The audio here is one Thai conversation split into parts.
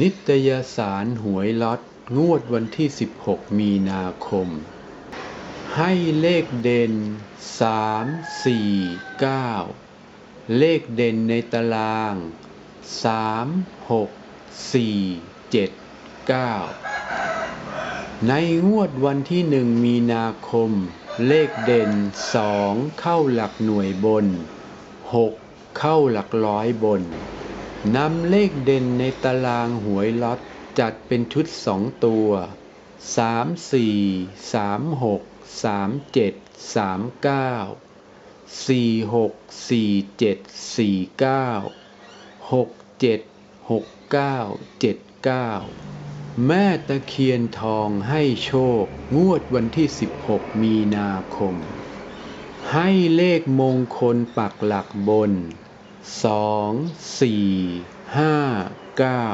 นิตยสารหวยล็อตงวดวันที่ 16 มีนาคม ให้เลขเด่น 3 4 9 เลขเด่นในตาราง 3 6 4 7 9 ในงวดวันที่ 1 มีนาคม เลขเด่น 2 เข้าหลักหน่วยบน 6 เข้าหลักร้อยบน นำเลขเด่นในตารางหวยล็อตจัดเป็นชุดสองตัวสามสี่สามหกสามเจ็ดสามเก้าสี่หกสี่เจ็ดสี่เก้าหกเจ็ดหกเก้าเจ็ดเก้าแม่ตะเคียนทองให้โชค งวดวันที่ 16 มีนาคม ให้เลขมงคลปักหลักบน สองสี่ห้าเก้า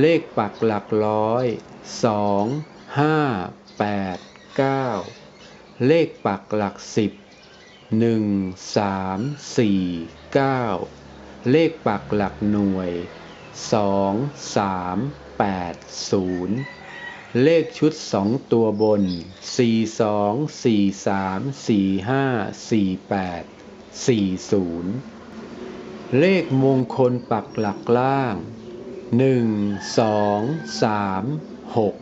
เลขปักหลักร้อยสองห้าแปดเก้าเลขปักหลักสิบหนึ่งสามสี่เก้าเลขปักหลักหน่วยสองสามแปดศูนย์เลขชุดสองตัวบนสี่สองสี่สามสี่ห้าสี่แปดสี่ศูนย์ เลขมงคลปักหลักล่างหนึ่งสองสามหก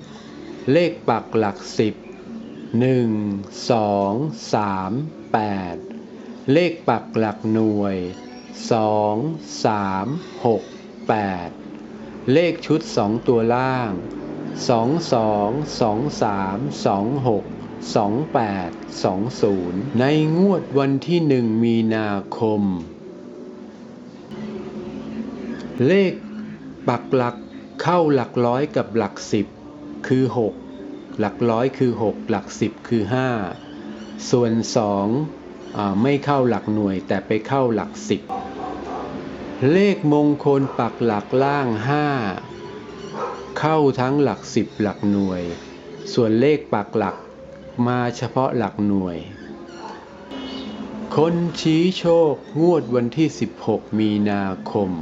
เลขปักหลักสิบหนึ่งสองสามแปดเลขปักหลักหน่วยสองสามหกแปดเลขชุดสองตัวล่างสองสองสองสามสองหกสองแปดสองศูนย์ในงวดวันที่หนึ่งมีนาคม เลขปักหลักเข้าหลักร้อยกับหลักสิบคือหกหลักร้อยคือหกหลักสิบคือห้าส่วนสองไม่เข้าหลักหน่วยแต่ไปเข้าหลักสิบเลขมงคลปักหลักล่างห้าเข้าทั้งหลักสิบหลักหน่วย ส่วนเลขปักหลักมาเฉพาะหลักหน่วย คนชี้โชคงวดวันที่ 16 มีนาคม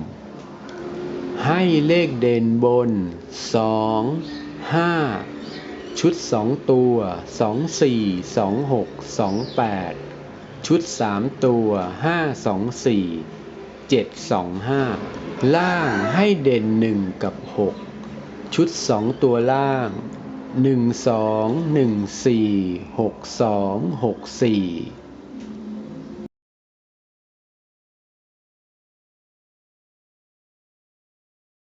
ให้เลขเด่นบน 2 5 ชุด 2 ตัว 2 4 2 6 2 8 ชุด 3 ตัว 5 2 4 7 2 5 ล่างให้เด่น 1 กับ 6 ชุด 2 ตัวล่าง 1 2 1 4 6 2 6 4